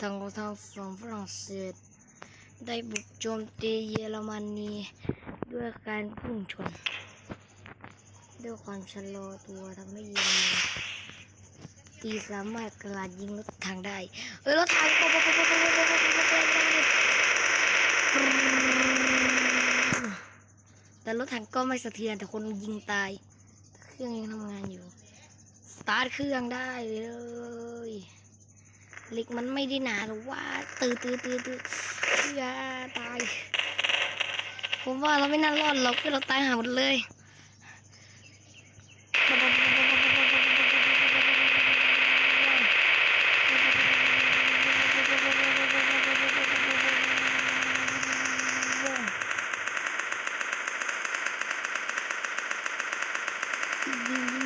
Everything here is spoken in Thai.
ทางกองทัพฝั่งฝรั่งเศส ได้บุกโจมตีเยอรมนีด้วยการพุ่งชน ด้วยความชะลอตัวทำให้เยอรมันตีสามารถกระลาดยิงรถถังได้เออรถถังแต่รถถังก็ไม่สะเทือนแต่คนยิงตาย เครื่องยังทำงานอยู่ สตาร์ทเครื่องได้เลย เล็กมันไม่ได้หนาหรือว่าตื้อตื้อตื้อตื้อยาตาย ผมว่าเราไม่น่ารอดเราคือเราตายหาหมดเลยอืม